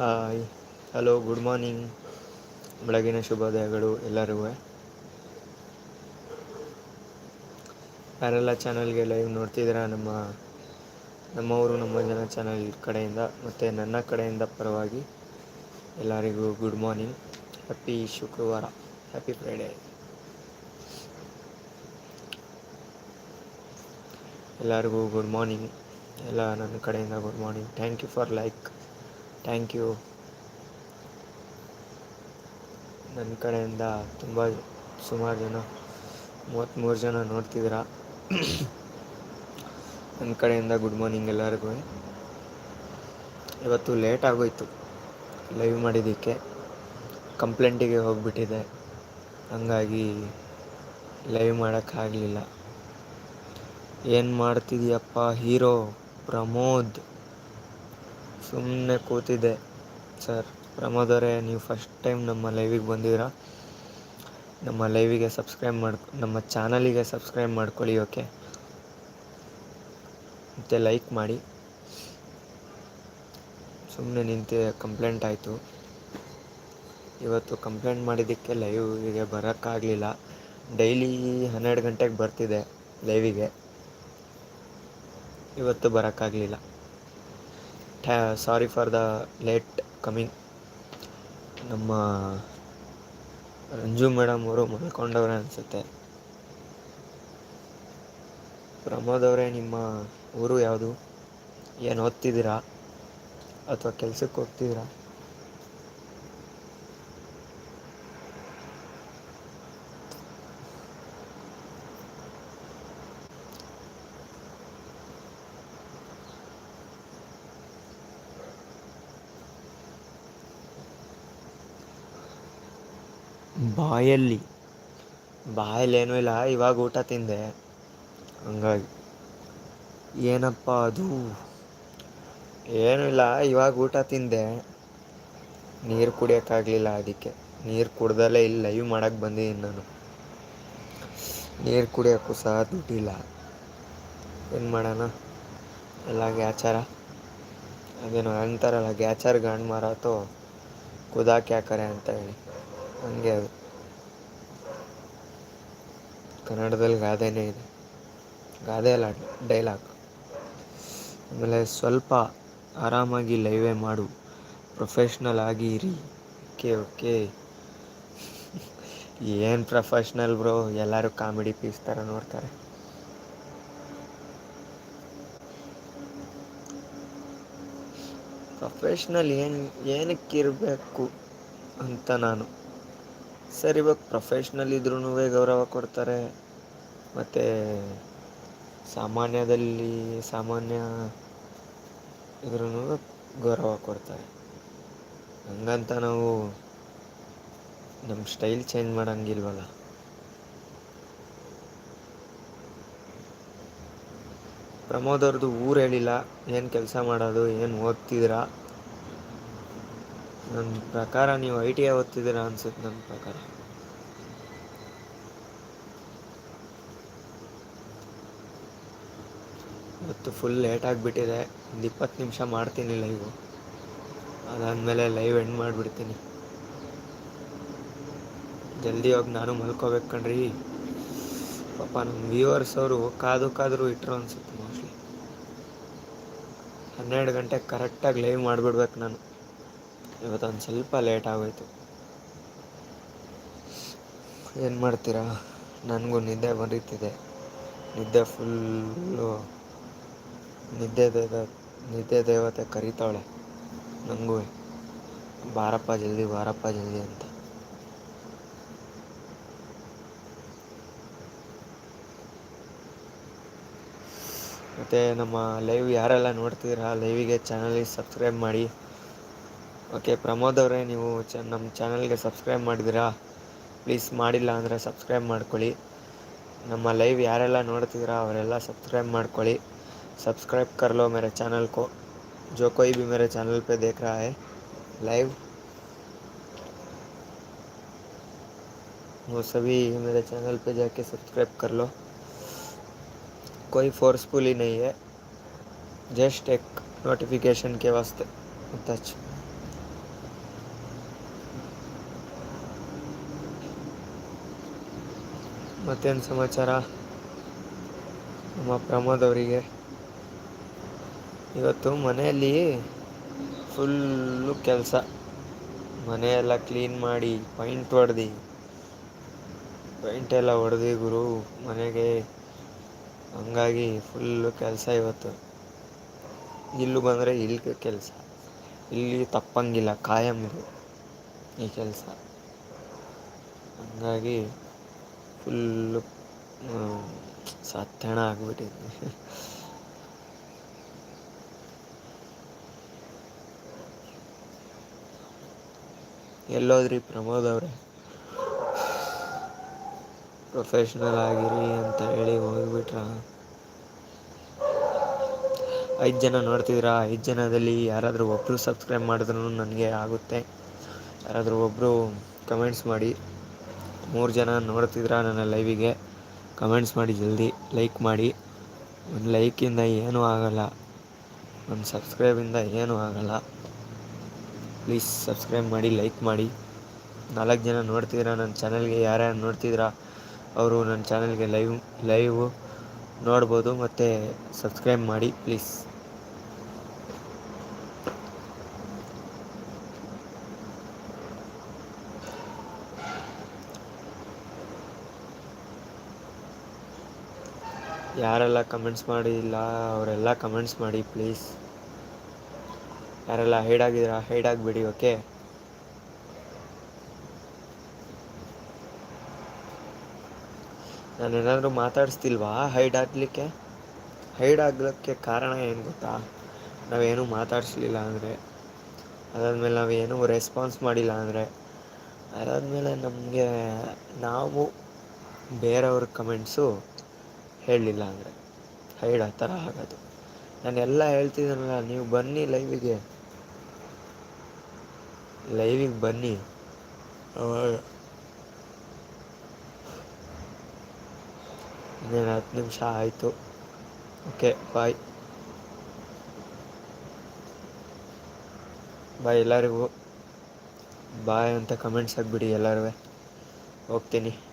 Hi hello good morning ಬೆಳಗಿನ ಶುಭೋದಯಗಳು ಎಲ್ಲರಿಗೂ. ಯಾರೆಲ್ಲ ಚಾನಲ್ಗೆ ಲೈವ್ ನೋಡ್ತಿದ್ದೀರಾ, ನಮ್ಮ, ನಮ್ಮವರು ನಮ್ಮ ಜನ ಚಾನಲ್ ಕಡೆಯಿಂದ ಮತ್ತು ನನ್ನ ಕಡೆಯಿಂದ ಪರವಾಗಿ ಎಲ್ಲರಿಗೂ ಗುಡ್ ಮಾರ್ನಿಂಗ್ ಹ್ಯಾಪಿ ಶುಕ್ರವಾರ. ಹ್ಯಾಪಿ ಫ್ರೈಡೇ ಎಲ್ಲರಿಗೂ ಗುಡ್ ಮಾರ್ನಿಂಗ್ ಎಲ್ಲ ನನ್ನ ಕಡೆಯಿಂದ good morning thank you for like thank you. ನನ್ನ ಕಡೆಯಿಂದ ತುಂಬ ಸುಮಾರು ಜನ ಮೂವತ್ತ್ಮೂರು ಜನ ನೋಡ್ತಿದ್ದೀರ. ನನ್ನ ಕಡೆಯಿಂದ ಗುಡ್ ಮಾರ್ನಿಂಗ್ ಎಲ್ಲರಿಗೂ ಇವತ್ತು ಲೇಟ್ ಆಗೋಯ್ತು. ಲೈವ್ ಮಾಡಿದ್ದಕ್ಕೆ ಕಂಪ್ಲೇಂಟಿಗೆ ಹೋಗಿಬಿಟ್ಟಿದೆ. ಹಂಗಾಗಿ ಲೈವ್ ಮಾಡೋಕ್ಕಾಗಲಿಲ್ಲ ಏನು ಮಾಡ್ತಿದ್ದೀಯಪ್ಪ ಹೀರೋ ಪ್ರಮೋದ್? ಸುಮ್ಮನೆ ಕೂತಿದ್ದೆ. ಸರ್ ಪ್ರಮೋದ್ ಅವರೇ ನೀವು ಫಸ್ಟ್ ಟೈಮ್ ನಮ್ಮ ಲೈವಿಗೆ ಬಂದಿದ್ದೀರಾ? ನಮ್ಮ ಲೈವಿಗೆ ಸಬ್ಸ್ಕ್ರೈಬ್ ಮಾಡ್ಕೊ, ನಮ್ಮ ಚಾನಲಿಗೆ ಸಬ್ಸ್ಕ್ರೈಬ್ ಮಾಡ್ಕೊಳ್ಳಿ ಓಕೆ ಮತ್ತು ಲೈಕ್ ಮಾಡಿ. ಸುಮ್ಮನೆ ನಿಂತು ಕಂಪ್ಲೇಂಟ್ ಆಯಿತು. ಇವತ್ತು ಕಂಪ್ಲೇಂಟ್ ಮಾಡಿದ್ದಕ್ಕೆ ಲೈವಿಗೆ ಬರೋಕ್ಕಾಗಲಿಲ್ಲ. ಡೈಲಿ ಹನ್ನೆರಡು ಗಂಟೆಗೆ ಬರ್ತಿದೆ ಲೈವಿಗೆ ಇವತ್ತು ಬರೋಕ್ಕಾಗಲಿಲ್ಲ. ಥ್ಯಾ sorry for the late coming. ನಮ್ಮ ರಂಜು ಮೇಡಮ್ ಅವರು ಮಲ್ಕೊಂಡವ್ರೆ ಅನಿಸುತ್ತೆ. ಪ್ರಮೋದ್ ಅವರೇ, ನಿಮ್ಮ ಊರು ಯಾವುದು? ಏನು ಓದ್ತಿದ್ದೀರಾ? ಅಥವಾ ಕೆಲಸಕ್ಕೆ ಹೋಗ್ತಿದ್ದೀರಾ? ಬಾಯಲ್ಲಿ. ಬಾಯಲ್ಲಿ ಏನೂ ಇಲ್ಲ, ಇವಾಗ ಊಟ ತಿಂದೆ. ಹಂಗಾಗಿ. ಏನಪ್ಪ ಅದು? ಏನೂ ಇಲ್ಲ, ಇವಾಗ ಊಟ ತಿಂದೆ. ನೀರು ಕುಡಿಯೋಕ್ಕಾಗಲಿಲ್ಲ ಅದಕ್ಕೆ. ನೀರು ಕುಡ್ದಲ್ಲೇ ಇಲ್ಲ, ಲೈವ್ ಮಾಡೋಕ್ಕೆ ಬಂದಿದ್ದೀನಿ ನಾನು. ನೀರು ಕುಡಿಯೋಕ್ಕೂ ಸಹ ದುಡ್ಡಿಲ್ಲ. ಏನು ಮಾಡೋಣ? ಎಲ್ಲ ಗ್ಯಾಚಾರ. ಅದೇನೋ ಅಂತಾರಲ್ಲ, ಗ್ಯಾಚಾರ, ಗಂಡು ಮಾರಾತೋ ಕುದಾಕ್ ಯಾಕರೆ ಅಂತ ಹೇಳಿ. ಹಂಗೆ ಅದು. ಕನ್ನಡದಲ್ಲಿ ಗಾದೆನೇ ಇದೆ. ಗಾದೆ ಅಲ್ಲ ಡೈಲಾಗ್ ಆಮೇಲೆ ಸ್ವಲ್ಪ ಆರಾಮಾಗಿ ಲೈವೇ ಮಾಡು. ಪ್ರೊಫೆಷ್ನಲ್ ಆಗಿ ಇರಿ. ಓಕೆ ಓಕೆ ಏನು ಪ್ರೊಫೆಷ್ನಲ್ ಬ್ರೋ ಎಲ್ಲರೂ ಕಾಮಿಡಿ ಪೀಸ್ ಥರ ನೋಡ್ತಾರೆ. ಪ್ರೊಫೆಷ್ನಲ್ ಏನು, ಏನಕ್ಕಿರಬೇಕು ಅಂತ ನಾನು. ಸರ್, ಇವಾಗ ಪ್ರೊಫೆಷ್ನಲ್ ಇದ್ರೂ ಗೌರವ ಕೊಡ್ತಾರೆ. ಮತ್ತು ಸಾಮಾನ್ಯದಲ್ಲಿ ಸಾಮಾನ್ಯ ಇದ್ರೂ ಗೌರವ ಕೊಡ್ತಾರೆ. ಹಂಗಂತ ನಾವು ನಮ್ಮ ಸ್ಟೈಲ್ ಚೇಂಜ್ ಮಾಡೋಂಗಿಲ್ವಲ್ಲ. ಪ್ರಮೋದ್ ಅವ್ರದ್ದು ಊರು ಹೇಳಿಲ್ಲ, ಏನು ಕೆಲಸ ಮಾಡೋದು, ಏನು ಓದ್ತಿದ್ದೀರಾ? ನನ್ನ ಪ್ರಕಾರ ನೀವು ಐ ಟಿ ಐ ಓದ್ತಿದ್ದೀರಾ ಅನ್ಸುತ್ತೆ ನನ್ನ ಪ್ರಕಾರ. ಇವತ್ತು ಫುಲ್ ಲೇಟ್ ಆಗಿಬಿಟ್ಟಿದೆ. ಒಂದು ಇಪ್ಪತ್ತು ನಿಮಿಷ ಮಾಡ್ತೀನಿ ಲೈವು ಅದಾದಮೇಲೆ ಲೈವ್ ಎಂಡ್ ಮಾಡಿಬಿಡ್ತೀನಿ. ಜಲ್ದಿ ಹೋಗಿ ನಾನು ಮಲ್ಕೋಬೇಕು ಕಣ್ರಿ. ಪಾಪ ನಮ್ಮ ವ್ಯೂವರ್ಸ್ ಅವರು ಕಾದು ಕಾದರೂ ಇಟ್ಟರು ಅನ್ಸುತ್ತೆ ಮೋಸ್ಟ್ಲಿ ಹನ್ನೆರಡು ಗಂಟೆಗೆ ಕರೆಕ್ಟಾಗಿ ಲೈವ್ ಮಾಡಿಬಿಡ್ಬೇಕು ನಾನು. ಇವತ್ತೊಂದು ಸ್ವಲ್ಪ ಲೇಟ್ ಆಗೋಯ್ತು. ಏನು ಮಾಡ್ತೀರಾ? ನನಗೂ ನಿದ್ದೆ ಬರೀತಿದೆ ನಿದ್ದೆ ಫುಲ್ಲು ನಿದ್ದೆ ದೇವ, ನಿದ್ದೆ ದೇವತೆ ಕರಿತಾವಳೆ ನನಗೂ ಬಾರಪ್ಪ ಜಲ್ದಿ ಬಾರಪ್ಪ ಜಲ್ದಿ ಅಂತ. ಮತ್ತು ನಮ್ಮ ಲೈವ್ ಯಾರೆಲ್ಲ ನೋಡ್ತಿದ್ದೀರಾ ಲೈವಿಗೆ ಚಾನಲಿಗೆ ಸಬ್ಸ್ಕ್ರೈಬ್ ಮಾಡಿ. ಓಕೆ ಪ್ರಮೋದ್ ಅವರೇ ನೀವು ಚ ನಮ್ಮ ಚಾನಲ್ಗೆ ಸಬ್ಸ್ಕ್ರೈಬ್ ಮಾಡಿದ್ದೀರಾ ಪ್ಲೀಸ್ ಮಾಡಿಲ್ಲ ಅಂದರೆ ಸಬ್ಸ್ಕ್ರೈಬ್ ಮಾಡ್ಕೊಳ್ಳಿ ನಮ್ಮ ಲೈವ್ ಯಾರೆಲ್ಲ ನೋಡ್ತಿದ್ದೀರಾ ಅವರೆಲ್ಲ ಸಬ್ಸ್ಕ್ರೈಬ್ ಮಾಡ್ಕೊಳ್ಳಿ सब्सक्राइब कर लो मेरे चैनल को जो कोई भी मेरे चैनल पे देख रहा है लाइव वो सभी मेरे चैनल पे जाके सब्सक्राइब कर लो कोई फोर्सफुली नहीं है जस्ट एक नोटिफिकेशन के वास्ते टच ಮತ್ತೇನು ಸಮಾಚಾರ? ನಮ್ಮ ಪ್ರಮೋದ್ ಅವರಿಗೆ. ಇವತ್ತು ಮನೆಯಲ್ಲಿ ಫುಲ್ಲು ಕೆಲಸ. ಮನೆಯೆಲ್ಲ ಕ್ಲೀನ್ ಮಾಡಿ, ಪೈಂಟ್ ಹೊಡೆದು ಪೈಂಟ್ ಎಲ್ಲ ಹೊಡೆದು ಗುರು, ಮನೆಗೆ. ಹಂಗಾಗಿ ಫುಲ್ಲು ಕೆಲಸ ಇವತ್ತು. ಇಲ್ಲೂ ಬಂದರೆ ಇಲ್ಲಿ ಕೆಲಸ. ಇಲ್ಲಿ ತಪ್ಪಂಗಿಲ್ಲ ಕಾಯಂದು ಈ ಕೆಲಸ. ಹಂಗಾಗಿ ಫುಲ್ಲು ಸತ್ತಣ ಆಗ್ಬಿಟ್ಟಿದ್ವಿ ಎಲ್ಲೋದ್ರಿ ಪ್ರಮೋದ್ ಅವ್ರೆ ಪ್ರೊಫೆಷ್ನಲ್ ಆಗಿರಿ ಅಂತ ಹೇಳಿ ಹೋಗ್ಬಿಟ್ರ? ಐದು ಜನ ನೋಡ್ತಿದ್ರ ಐದು ಜನದಲ್ಲಿ ಯಾರಾದರೂ ಒಬ್ಬರು ಸಬ್ಸ್ಕ್ರೈಬ್ ಮಾಡಿದ್ರು ನನಗೆ ಆಗುತ್ತೆ. ಯಾರಾದರೂ ಒಬ್ಬರು ಕಮೆಂಟ್ಸ್ ಮಾಡಿ. ಮೂರು ಜನ ನೋಡ್ತಿದ್ರ ನನ್ನ ಲೈವಿಗೆ ಕಮೆಂಟ್ಸ್ ಮಾಡಿ, ಜಲ್ದಿ ಲೈಕ್ ಮಾಡಿ. ಒಂದು ಲೈಕಿಂದ ಏನೂ ಆಗೋಲ್ಲ. ಒಂದು ಸಬ್ಸ್ಕ್ರೈಬಿಂದ ಏನೂ ಆಗೋಲ್ಲ. ಪ್ಲೀಸ್ ಸಬ್ಸ್ಕ್ರೈಬ್ ಮಾಡಿ ಲೈಕ್ ಮಾಡಿ. ನಾಲ್ಕು ಜನ ನೋಡ್ತಿದ್ದೀರಾ ನನ್ನ ಚಾನಲ್ಗೆ ಯಾರ್ಯಾರು ನೋಡ್ತಿದ್ದೀರಾ ಅವರು ನನ್ನ ಚಾನಲ್ಗೆ ಲೈವ್ ಲೈವು ನೋಡ್ಬೋದು. ಮತ್ತು ಸಬ್ಸ್ಕ್ರೈಬ್ ಮಾಡಿ ಪ್ಲೀಸ್ ಯಾರೆಲ್ಲ ಕಮೆಂಟ್ಸ್ ಮಾಡಿಲ್ಲ ಅವರೆಲ್ಲ ಕಮೆಂಟ್ಸ್ ಮಾಡಿ ಪ್ಲೀಸ್ ಯಾರೆಲ್ಲ ಹೈಡ್ ಆಗಿದ್ದೀರಾ ಹೈಡ್ ಆಗಿಬಿಡಿ ಓಕೆ ನಾನೇನಾದರೂ ಮಾತಾಡಿಸ್ತಿಲ್ವಾ? ಹೈಡ್ ಆಗಲಿಕ್ಕೆ? ಹೈಡ್ ಆಗಲಿಕ್ಕೆ ಕಾರಣ ಏನು ಗೊತ್ತಾ? ನಾವೇನೂ ಮಾತಾಡಿಸ್ಲಿಲ್ಲ ಅಂದರೆ, ಅದಾದಮೇಲೆ ನಾವೇನೂ ರೆಸ್ಪಾನ್ಸ್ ಮಾಡಿಲ್ಲ ಅಂದರೆ, ಅದಾದಮೇಲೆ ನಮಗೆ ನಾವು ಬೇರೆಯವ್ರ ಕಮೆಂಟ್ಸು ಹೇಳಲಿಲ್ಲ ಅಂದರೆ. ಹೈಡ್ ಆ ಥರ ಆಗೋದು. ನಾನೆಲ್ಲ ಹೇಳ್ತಿದ್ದೀನಲ್ಲ ನೀವು ಬನ್ನಿ ಲೈವಿಗೆ. ಲೈವಿಗೆ ಬನ್ನಿ. ಇನ್ನೇನು ಹತ್ತು ನಿಮಿಷ ಆಯಿತು. ಓಕೆ, ಬಾಯ್. ಬಾಯ್ ಎಲ್ಲರಿಗೂ. ಬಾಯ್ ಅಂತ ಕಮೆಂಟ್ಸ್ ಹಾಕ್ಬಿಡಿ ಎಲ್ಲರೂ. ಹೋಗ್ತೀನಿ.